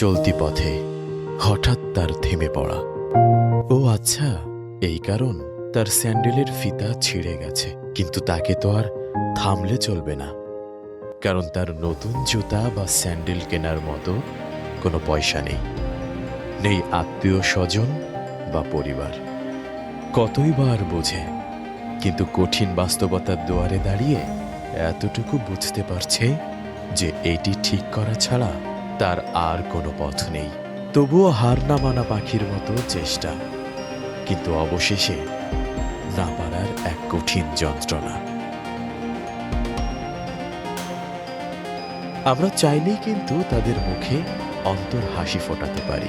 চলতি পথে হঠাৎ তার থেমে পড়া। ও আচ্ছা এই কারণ তার স্যান্ডেলের ফিতা ছিঁড়ে গেছে, কিন্তু তাকে তো আর থামলে চলবে না। কারণ তার নতুন জুতা বা স্যান্ডেল কেনার মতো কোনো পয়সা নেই। নেই আত্মীয় স্বজন বা পরিবার। কতই বা আর বোঝে, কিন্তু কঠিন বাস্তবতার দুয়ারে দাঁড়িয়ে এতটুকু বুঝতে পারছে যে এটি ঠিক করা ছাড়া তার আর কোনো পথ নেই। তবুও হার না মানা পাখির মতো চেষ্টা। কিন্তু অবশেষে না পারার এক কঠিন যন্ত্রণা। আমরা চাইলেই কিন্তু তাদের মুখে অন্তর হাসি ফোটাতে পারি।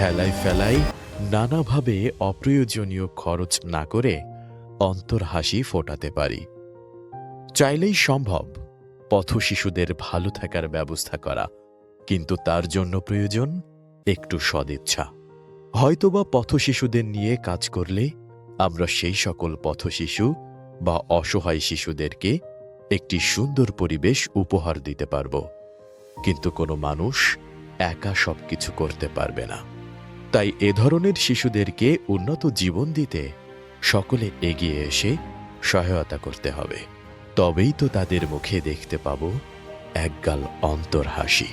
হেলাই ফেলাই নানাভাবে অপ্রয়োজনীয় খরচ না করে অন্তর হাসি ফোটাতে পারি। চাইলেই সম্ভব পথ শিশুদের ভালো থাকার ব্যবস্থা করা। কিন্তু তার জন্য প্রয়োজন একটু সদিচ্ছা। হয়তোবা পথশিশুদের নিয়ে কাজ করলে আমরা সেই সকল পথশিশু বা অসহায় শিশুদেরকে একটি সুন্দর পরিবেশ উপহার দিতে পারব। কিন্তু কোনো মানুষ একা সবকিছু করতে পারবে না। তাই এ ধরনের শিশুদেরকে উন্নত জীবন দিতে সকলে এগিয়ে এসে সহায়তা করতে হবে। তবেই তো তাদের মুখে দেখতে পাব একগাল অন্তর হাসি